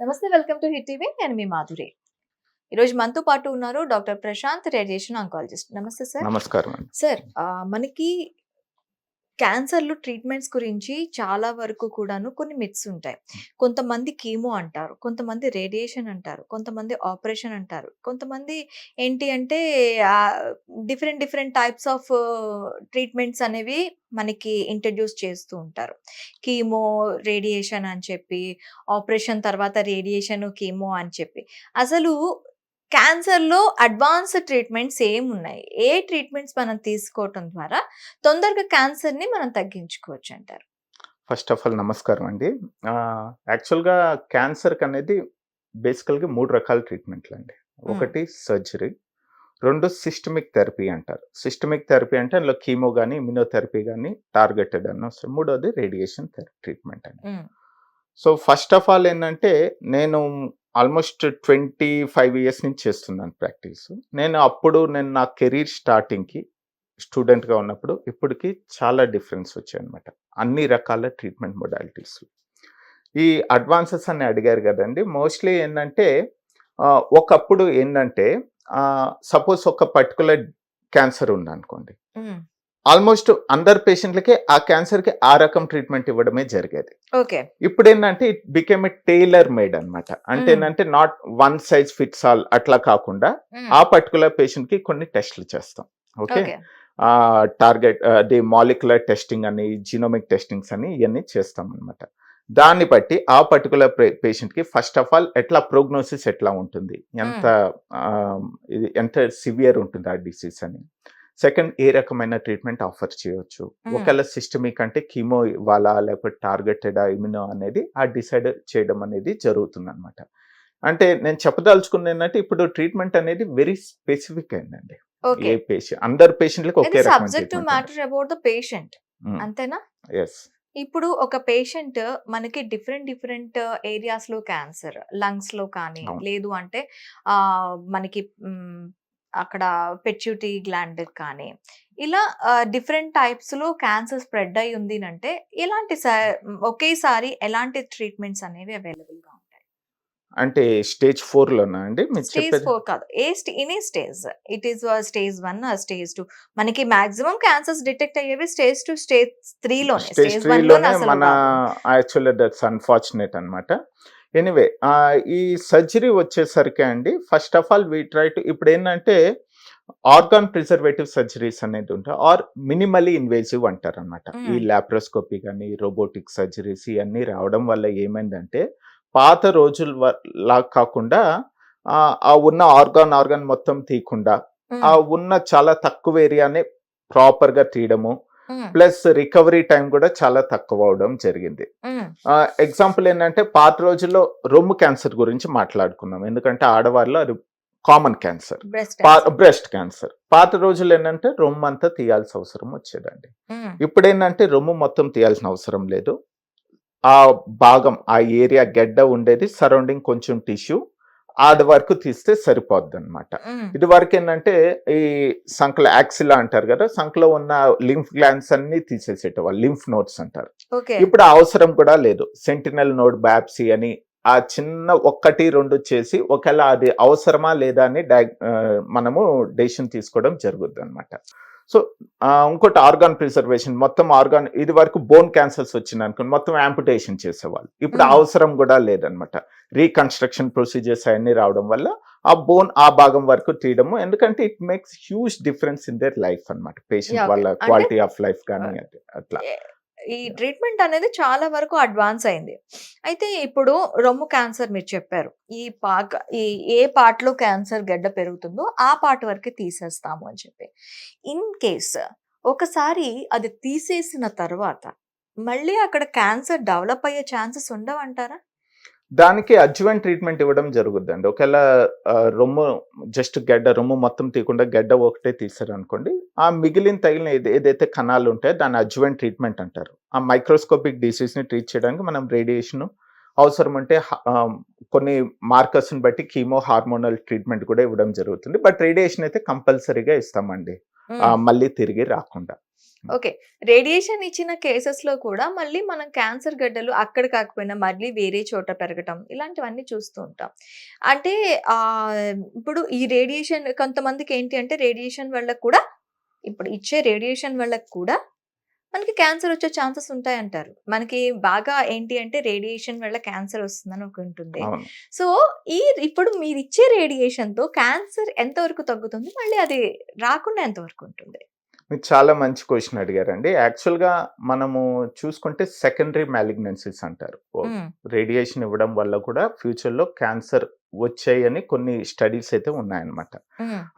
నమస్తే welcome to hit TV. నేను మీ మాధురి. ఈరోజు మనతో పాటు ఉన్నారు డాక్టర్ ప్రశాంత్ రేడియేషన్ ఆంకాలజిస్ట్. నమస్తే సార్. నమస్కారం సార్ మనకి క్యాన్సర్లు ట్రీట్మెంట్స్ గురించి చాలా వరకు కూడాను కొన్ని మిత్స్ ఉంటాయి. కొంతమంది కీమో అంటారు కొంతమంది రేడియేషన్ అంటారు కొంతమంది ఆపరేషన్ అంటారు కొంతమంది ఏంటి అంటే different different types of treatments అనేవి మనకి ఇంట్రడ్యూస్ చేస్తూ ఉంటారు. కీమో రేడియేషన్ అని చెప్పి ఆపరేషన్ తర్వాత రేడియేషన్ కీమో అని చెప్పి. అసలు క్యాన్సర్లో అడ్వాన్స్ ట్రీట్మెంట్స్ ఏమున్నాయి? ఏ ట్రీట్మెంట్స్ మనం తీసుకోవటం ద్వారా తొందరగా క్యాన్సర్ని మనం తగ్గించుకోవచ్చు అంటారు ఫస్ట్ ఆఫ్ ఆల్ నమస్కారం అండి. యాక్చువల్గా క్యాన్సర్కి అనేది బేసికల్గా మూడు రకాల ట్రీట్మెంట్లు అండి ఒకటి సర్జరీ రెండు సిస్టమిక్ థెరపీ అంటారు. సిస్టమిక్ థెరపీ అంటే అందులో కీమో కానీ ఇమ్యునోథెరపీ కానీ టార్గెటెడ్ అని వస్తుంది. మూడోది రేడియేషన్ ట్రీట్మెంట్ అండి. సో ఫస్ట్ ఆఫ్ ఆల్ ఏంటంటే నేను ఆల్మోస్ట్ ట్వంటీ ఫైవ్ ఇయర్స్ నుంచి చేస్తున్నాను ప్రాక్టీస్. నేను అప్పుడు నేను నా కెరీర్ స్టార్టింగ్కి స్టూడెంట్గా ఉన్నప్పుడు ఇప్పటికి చాలా డిఫరెన్స్ వచ్చాయి అనమాట అన్ని రకాల ట్రీట్మెంట్ మొడాలిటీస్. ఈ అడ్వాన్సెస్ అని అడిగారు కదండి మోస్ట్లీ ఏంటంటే ఒకప్పుడు ఏంటంటే సపోజ్ ఒక పర్టికులర్ క్యాన్సర్ ఉందనుకోండి. ఆల్మోస్ట్ అందరు పేషెంట్లకి ఆ క్యాన్సర్కి ఆ రకం ట్రీట్మెంట్ ఇవ్వడమే జరిగేది. ఓకే. ఇప్పుడు ఏంటంటే it became a tailor made అన్నమాట. అంటే. ఏంటంటే not one size fits all అట్లా కాకుండా ఆ పర్టికులర్ పేషెంట్కి కొన్ని టెస్ట్లు చేస్తాం. ఓకే? టార్గెట్ అది మాలిక్యులర్ టెస్టింగ్ అని జీనోమిక్ టెస్టింగ్స్ అని ఇవన్నీ చేస్తాం అనమాట దాన్ని బట్టి ఆ పర్టికులర్ పేషెంట్కి ఫస్ట్ ఆఫ్ ఆల్ ఎట్లా ప్రోగ్నోసిస్ ఎట్లా ఉంటుంది? ఎంత ఇది ఎంత సివియర్ ఉంటుంది ఆ డిసీజ్ అని? సెకండ్ ఏ రకమైన ట్రీట్మెంట్ ఆఫర్ చేయొచ్చు. ఒకవేళ సిస్టమిక్ అంటే కీమో ఇవ్వాలా లేకపోతే టార్గెటెడ్ ఇమ్యూనో అనేది ఆ డిసైడ్ చేయడం అనేది జరుగుతుంది అనమాట అంటే నేను చెప్పదలుచుకుంది ఏంటంటే ఇప్పుడు ట్రీట్మెంట్ అనేది వెరీ స్పెసిఫిక్ అయిందండి. ఓకే. ఏ పేషెంట్ అందరు పేషెంట్లకు ఒకే subject matter about the patient అంతేనా? ఎస్ ఇప్పుడు ఒక పేషెంట్ మనకి డిఫరెంట్ డిఫరెంట్ ఏరియాస్లో క్యాన్సర్ లంగ్స్లో కానీ. లేదు అంటే ఆ మనకి అక్కడ పెచ్యూటీ గ్లాండ్ కానీ. ఇలా డిఫరెంట్ టైప్స్లో క్యాన్సర్ స్ప్రెడ్ అయి ఉంది అంటే ఎలాంటి ఒకేసారి ఎలాంటి ట్రీట్మెంట్స్ అనేవి అవైలబుల్గా ఉంటాయి? అంటే స్టేజ్ ఫోర్ లోనా అండి స్టేజ్ ఫోర్ కాదు. A in stage. It is stage one stage two. మనకి మాక్సిమం క్యాన్సర్స్ డిటెక్ట్ అయ్యేవి స్టేజ్ టు స్టేజ్ త్రీ లోనే స్టేజ్ వన్ మన. యాక్చువల్లీ దట్స్ అన్ఫార్చునేట్ అనమాట ఎనీవే ఈ సర్జరీ వచ్చేసరికి అండి first of all we try to ఇప్పుడు ఏంటంటే ఆర్గాన్ ప్రిజర్వేటివ్ సర్జరీస్ అనేది ఉంటాయి ఆర్ మినిమలీ ఇన్వేసివ్ అంటారు అనమాట ఈ. లాప్రోస్కోపీ కానీ రోబోటిక్ సర్జరీస్ ఇవన్నీ రావడం వల్ల ఏమైందంటే పాత రోజుల లా కాకుండా ఆ, ఉన్న ఆర్గాన్ ఆర్గాన్ మొత్తం తీయకుండా ఆ ఉన్న చాలా తక్కువ ఏరియాని ప్రాపర్గా తీయడము ప్లస్ రికవరీ టైం కూడా చాలా తక్కువ అవడం జరిగింది. ఎగ్జాంపుల్ ఏంటంటే పాత రోజుల్లో రొమ్ము క్యాన్సర్ గురించి మాట్లాడుకున్నాం. ఎందుకంటే ఆడవారిలో అది కామన్ క్యాన్సర్. Breast cancer. పాత రోజుల్లో ఏంటంటే రొమ్ము అంతా తీయాల్సిన అవసరం వచ్చేదండి. ఇప్పుడు ఏంటంటే రొమ్ము మొత్తం తీయాల్సిన అవసరం లేదు. ఆ భాగం ఆ ఏరియా గెడ్డ ఉండేది సరౌండింగ్ కొంచెం టిష్యూ ఆది వరకు తీస్తే సరిపోద్ది అనమాట ఇది వరకు ఏంటంటే ఈ సంకల యాక్సిలా అంటారు కదా సంకలో ఉన్న లింఫ్ గ్లాండ్స్ అన్ని తీసేసేటవాళ్ళు లింఫ్ నోట్స్ అంటారు. ఇప్పుడు అవసరం కూడా లేదు. సెంటినల్ నోడ్ బ్యాప్సీ అని ఆ చిన్న ఒక్కటి రెండు చేసి ఒకవేళ అది అవసరమా లేదా అని మనము డెసిషన్ తీసుకోవడం జరుగుద్ది అనమాట సో ఇంకోటి ఆర్గాన్ ప్రిజర్వేషన్. మొత్తం ఆర్గాన్ ఇది వరకు బోన్ క్యాన్సర్స్ వచ్చింది అనుకోండి మొత్తం యాంపుటేషన్ చేసేవాళ్ళు. ఇప్పుడు. అవసరం కూడా లేదనమాట. రీకన్స్ట్రక్షన్ ప్రొసీజర్స్ అవన్నీ రావడం వల్ల ఆ బోన్ ఆ భాగం వరకు తీయడము. ఎందుకంటే it makes huge difference in their life అనమాట పేషెంట్. వాళ్ళ క్వాలిటీ ఆఫ్ లైఫ్ కానీ అట్లా. ఈ ట్రీట్మెంట్ అనేది చాలా వరకు అడ్వాన్స్ అయింది. అయితే ఇప్పుడు రొమ్ము క్యాన్సర్ మీరు చెప్పారు. ఈ పాక ఈ ఏ పార్ట్లో క్యాన్సర్ గడ్డ పెరుగుతుందో ఆ పార్ట్ వరకే తీసేస్తాము అని చెప్పి. ఇన్ కేస్ ఒకసారి అది తీసేసిన తర్వాత మళ్ళీ అక్కడ క్యాన్సర్ డెవలప్ అయ్యే ఛాన్సెస్ ఉండవంటారా? దానికి అడ్జువెంట్ ట్రీట్మెంట్ ఇవ్వడం జరుగుద్దండి. ఒకవేళ రొమ్ము జస్ట్ గడ్డ రొమ్ము మొత్తం తీయకుండా గడ్డ ఒకటే తీసారు అనుకోండి ఆ మిగిలిన తగిలిన ఏది- ఏదైతే కణాలు ఉంటాయో దాన్ని అడ్జువెంట్ ట్రీట్మెంట్ అంటారు. ఆ మైక్రోస్కోపిక్ డిసీజ్ని ట్రీట్ చేయడానికి మనం రేడియేషన్ అవసరం అంటే ఆ, కొన్ని మార్కర్స్ని బట్టి కీమో హార్మోనల్ ట్రీట్మెంట్ కూడా ఇవ్వడం జరుగుతుంది. బట్ రేడియేషన్ అయితే కంపల్సరీగా ఇస్తామండి. మళ్ళీ తిరిగి రాకుండా. ఓకే. రేడియేషన్ ఇచ్చిన కేసెస్‌లో కూడా మళ్ళీ మనం క్యాన్సర్ గడ్డలు అక్కడ కాకపోయినా మళ్ళీ వేరే చోట పెరగటం ఇలాంటివన్నీ చూస్తూ ఉంటాం. అంటే ఇప్పుడు ఈ రేడియేషన్ కొంతమందికి ఏంటి అంటే రేడియేషన్ వల్ల కూడా ఇప్పుడు ఇచ్చే రేడియేషన్ వల్ల కూడా మనకి క్యాన్సర్ వచ్చే ఛాన్సెస్ ఉంటాయంటారు. మనకి బాగా ఏంటి అంటే రేడియేషన్ వల్ల క్యాన్సర్ వస్తుందని ఒకటి ఉంటుంది. సో, ఈ ఇప్పుడు మీరిచ్చే రేడియేషన్‌తో క్యాన్సర్ ఎంతవరకు తగ్గుతుంది? మళ్ళీ అది రాకుండా ఎంతవరకు ఉంటుంది? మీరు చాలా మంచి క్వెషన్ అడిగారండి. యాక్చువల్‌గా మనము చూసుకుంటే సెకండరీ మాలిగ్నెన్సీస్ అంటారు. రేడియేషన్ ఇవ్వడం వల్ల కూడా ఫ్యూచర్‌లో క్యాన్సర్ వచ్చాయని కొన్ని స్టడీస్ అయితే ఉన్నాయన్నమాట.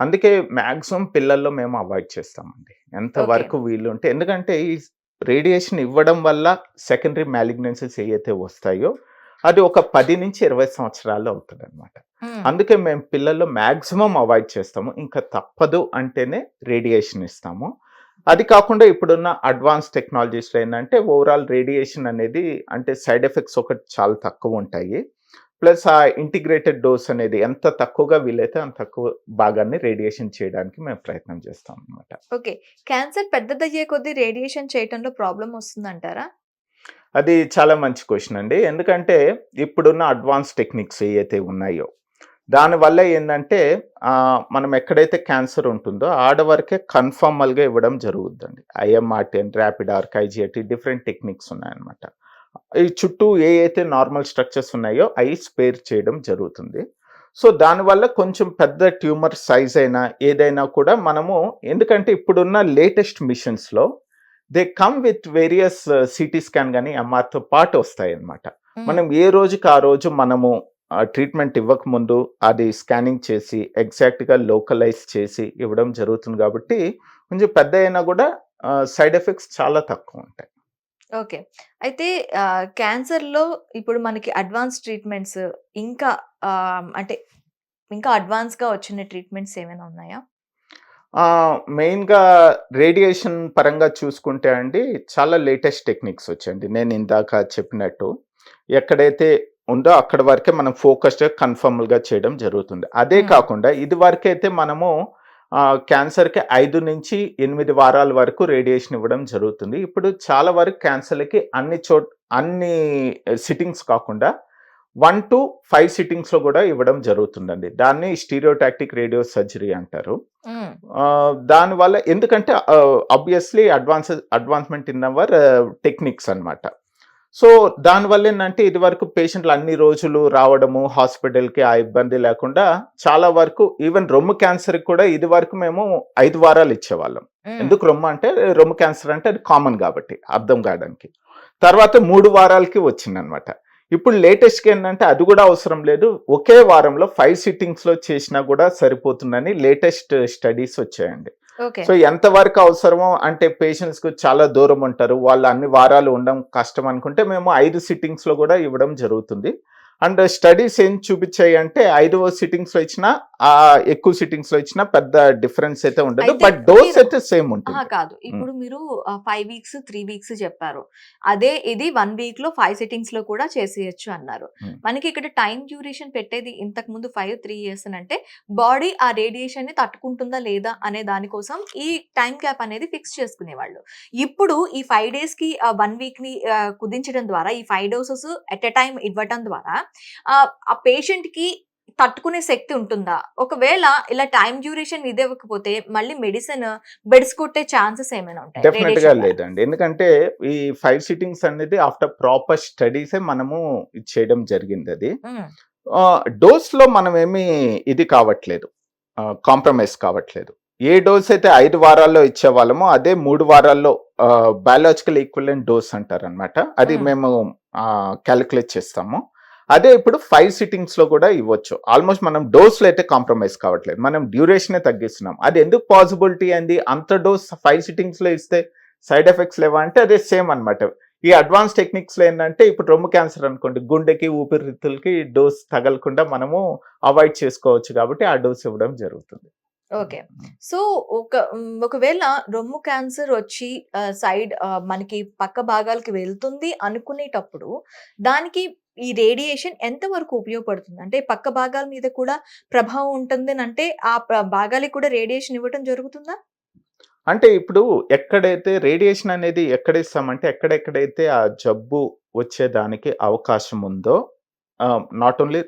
అందుకే మాక్సిమం పిల్లల్లో మేము అవాయిడ్ చేస్తామండి. ఎంత. వరకు వీలుంటే ఎందుకంటే ఈ రేడియేషన్ ఇవ్వడం వల్ల సెకండరీ మాలిగ్నెన్సీస్ ఏయైతే వస్తాయో అది ఒక 10-20 సంవత్సరాల్లో అవుతదన్నమాట. హ్మ్. అందుకే మేము పిల్లల్లో మాక్సిమం అవాయిడ్ చేస్తాము. ఇంకా తప్పదు అంటేనే రేడియేషన్ ఇస్తాము. అది కాకుండా ఇప్పుడున్న అడ్వాన్స్ టెక్నాలజీస్‌లో ఏందంటే ఓవరాల్ రేడియేషన్ అనేది అంటే సైడ్ ఎఫెక్ట్స్ ఒకటి చాలా తక్కువుంటాయి. ప్లస్ ఆ ఇంటిగ్రేటెడ్ డోస్ అనేది ఎంత తక్కువగా వీలైతే అంత తక్కువ భాగాన్ని రేడియేషన్ చేయడానికి మేము ప్రయత్నం చేస్తాం అన్నమాట. ఓకే. క్యాన్సర్ పెద్దదయ్యే కొద్దీ రేడియేషన్ చేయటంలో ప్రాబ్లమ్ వస్తుందంటారా? అది చాలా మంచి క్వెషన్ అండి. ఎందుకంటే ఇప్పుడున్న అడ్వాన్స్ టెక్నిక్స్ ఏయైతే ఉన్నాయో దానివల్ల ఆహ్, మనం ఎక్కడైతే క్యాన్సర్ ఉంటుందో ఆడవరకే కన్ఫార్మల్‌గా ఇవ్వడం జరుగుద్దండి. ఐఎంఆర్‌టీ అని, rapid arc, IGIT different techniques ఉన్నాయన్నమాట. ఈ చుట్టూ ఏయైతే నార్మల్ స్ట్రక్చర్స్ ఉన్నాయో అయి స్పేర్ చేయడం జరుగుతుంది. సో, దానివల్ల కొంచెం పెద్ద ట్యూమర్ సైజ్ అయినా ఏదైనా కూడా మనము ఎందుకంటే ఇప్పుడున్న latest మిషన్స్‌లో they come with various CT scan గాని, ఎంఆర్‌తో పాటు వస్తాయన్నమాట. హ్మ్. మనం ఏ రోజుకి ఆ రోజు మనము ట్రీట్మెంట్ ఇవ్వకముందు అది స్కానింగ్ చేసి ఎగ్జాక్ట్‌గా లోకలైజ్ చేసి ఇవ్వడం జరుగుతుంది కాబట్టి కొంచెం పెద్దయినా కూడా ఆహ్, సైడ్ ఎఫెక్ట్స్ చాలా తక్కువుంటాయి. ఓకే. అయితే క్యాన్సర్‌లో ఇప్పుడు మనకి అడ్వాన్స్ ట్రీట్మెంట్స్ ఇంకా అంటే ఇంకా అడ్వాన్స్‌గా వచ్చిన ట్రీట్మెంట్స్ ఏమైనా ఉన్నాయా? మెయిన్‌గా రేడియేషన్ పరంగా చూసుకుంటే అండి చాలా లేటెస్ట్ టెక్నిక్స్ వచ్చాయండి. నేను ఇందాక చెప్పినట్టు ఎక్కడైతే ఉందో అక్కడి వరకే మనం ఫోకస్డ్‌గా కన్ఫర్మ్‌గా చేయడం జరుగుతుంది. అదే. కాకుండా ఇదివరకైతే మనము ఆహ్, క్యాన్సర్‌కి 5-8 వారాల వరకు రేడియేషన్ ఇవ్వడం జరుగుతుంది. ఇప్పుడు చాలా వరకు క్యాన్సర్‌లకి అన్ని చోట్ అన్ని సిట్టింగ్స్ కాకుండా 1-5 సిట్టింగ్స్‌లో కూడా ఇవ్వడం జరుగుతుందండి. దాన్ని స్టీరియోటాక్టిక్ రేడియో సర్జరీ అంటారు. దానివల్ల ఎందుకంటే ఆహ్, obviously advance advancement in our techniques అన్నమాట. సో, దానివల్ల ఏందంటే ఇదివరకు పేషెంట్‌లు అన్ని రోజులు రావడము హాస్పిటల్‌కి ఆ ఇబ్బంది లేకుండా చాలా వరకు ఈవెన్ రొమ్ము క్యాన్సర్‌కి కూడా ఇదివరకు మేము 5 వారాలు ఇచ్చేవాళ్ళం. ఎందుకు రొమ్ము అంటే రొమ్ము క్యాన్సర్ అంటే అది కామన్ కాబట్టి అర్థం కావడానికి. తర్వాత 3 వారాలకి వచ్చిందన్నమాట. ఇప్పుడు లేటెస్ట్‌గా ఏందంటే అది కూడా అవసరం లేదు. ఒకే వారంలో 5 సిట్టింగ్స్‌లో చేసినా కూడా సరిపోతుందని లేటెస్ట్ స్టడీస్ వచ్చాయండి. సో ఎంత వరకు అవసరమో అంటే పేషెంట్స్కు చాలా దూరం ఉంటారు. వాళ్ళు అన్ని వారాలు ఉండడం కష్టం అనుకుంటే మేము ఐదు సిట్టింగ్స్లో కూడా ఇవ్వడం జరుగుతుంది. అండ్ స్టడీస్ ఏం చూపించాయి అంటే 5వ సిట్టింగ్స్‌లో ఇచ్చినా ఆహ్, ఎక్కువ సిట్టింగ్స్‌లో ఇచ్చినా పెద్ద డిఫరెన్స్ అయితే ఉండదు. బట్ డోస్ అయితే సేమ్! ఉంటుంది. కాదు. ఇప్పుడు మీరు 5 వీక్స్, 3 వీక్స్ చెప్పారు. అదే ఇది 1 వీక్‌లో 5 సిట్టింగ్స్‌లో కూడా చేసేయొచ్చు అన్నారు. మనకి ఇక్కడ టైమ్ డ్యూరేషన్ పెట్టేది ఇంతకుముందు 5, 3 ఇయర్స్ అనంటే బాడీ ఆ రేడియేషన్‌ని తట్టుకుంటుందా లేదా అనే దాని కోసం ఈ టైమ్ గ్యాప్ అనేది ఫిక్స్ చేసుకునేవాళ్ళు. ఇప్పుడు ఈ 5 డేస్‌కి ఆహ్, 1 వీక్‌ని ఆహ్, కుదించడం ద్వారా ఈ 5 డోసెస్ ఎట్ ఎ టైమ్ ఇవ్వటం ద్వారా ఆ పేషెంట్‌కి తట్టుకునే శక్తి ఉంటుందా? ఒకవేళ ఇలా టైమ్ డ్యూరేషన్ ఇది ఇవ్వకపోతే మళ్ళీ మెడిసిన్ బెడిసి కొట్టే ఛాన్సెస్ ఏమైనా ఉంటాయా? రేడియేషన్ ద్వారా? లేదండి. ఎందుకంటే ఈ 5 సిట్టింగ్స్ అనేది ఆఫ్టర్ ప్రాపర్ స్టడీసే మనము చేయడం జరిగిందది. హ్మ్. ఆహ్, డోస్‌లో మనమేమి ఇది కావట్లేదు. కాంప్రమైజ్ కావట్లేదు. ఏ డోస్ అయితే 5 వారాల్లో ఇచ్చేవాళ్ళమో అదే 3 వారాల్లో బయాలజికల్ ఈక్వివలెంట్ డోస్ అంటారనమాట. అది హ్మ్. మేము ఆహ్, కాలిక్యులేట్ చేస్తాము. అదే ఇప్పుడు ఫైవ్ సిట్టింగ్స్‌లో కూడా ఇవ్వచ్చు. ఆల్‌మోస్ట్ మనం డోస్‌లో అయితే కాంప్రమైజ్ కావట్లేదు. మనం డ్యూరేషనే తగ్గిస్తున్నాం. అది ఎందుకు పాసిబిలిటీ అయింది? అంత డోస్ ఫైవ్ సిట్టింగ్స్‌లో ఇస్తే సైడ్ ఎఫెక్ట్స్ లేవా అంటే అదే సేమ్ అనమాట ఈ అడ్వాన్స్ టెక్నిక్స్‌లో ఏంటంటే ఇప్పుడు రొమ్ము క్యాన్సర్ అనుకోండి గుండెకి, ఊపిరితిత్తులకి డోస్ తగలకుండా మనము అవాయిడ్ చేసుకోవచ్చు కాబట్టి ఆ డోస్ ఇవ్వడం జరుగుతుంది. ఓకే. సో, ఒక ఒకవేళ రొమ్ము క్యాన్సర్ వచ్చి సైడ్ మనకి పక్క భాగాలకి వెళ్తుంది అనుకునేటప్పుడు దానికి ఈ రేడియేషన్ ఎంతవరకు ఉపయోగపడుతుంది? అంటే పక్క భాగాల మీద కూడా ప్రభావం ఉంటుందనంటే ఆ భాగాలకి కూడా రేడియేషన్ ఇవ్వటం జరుగుతుందా? అంటే ఇప్పుడు ఎక్కడైతే రేడియేషన్ అనేది ఎక్కడ ఇస్తామంటే ఎక్కడెక్కడైతే ఆ జబ్బు వచ్చేదానికి అవకాశం ఉందో నాట్ ఓన్లీ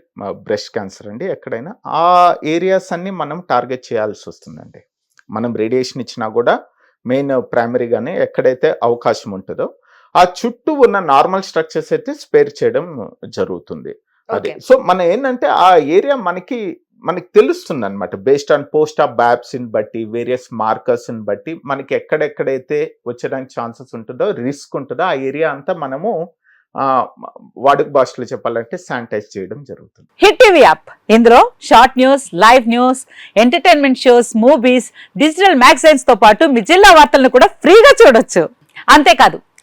బ్రెస్ట్ క్యాన్సర్ అండి ఎక్కడైనా ఆ ఏరియాస్ అన్ని మనం టార్గెట్ చేయాల్సి వస్తుందండి మనం రేడియేషన్ ఇచ్చినా కూడా మెయిన్ ప్రైమరీగానే ఎక్కడైతే అవకాశం ఉంటుందో ఆ చుట్టూ ఉన్న నార్మల్ స్ట్రక్చర్స్ అయితే స్పేర్ చేయడం జరుగుతుంది. అది. సో మన ఏంటంటే ఆ ఏరియా మనకి మనకి తెలుస్తుంది అనమాట బేస్డ్ ఆన్ పోస్ట్ ఆఫ్ బ్యాప్స్ని బట్టి వేరియస్ మార్కర్స్ని బట్టి మనకి ఎక్కడెక్కడైతే వచ్చేదానికి ఛాన్సెస్ ఉంటుందో రిస్క్ ఉంటుందో ఆ ఏరియా అంతా మనము ఆ, వాడుక భాషలో చెప్పాలంటే శానిటైజ్ చేయడం జరుగుతుంది. Hit TV app. ఇందులో short news live news entertainment shows movies digital మ్యాగజైన్స్తో పాటు మీ జిల్లా వార్తలను కూడా ఫ్రీగా చూడొచ్చు. అంతేకాదు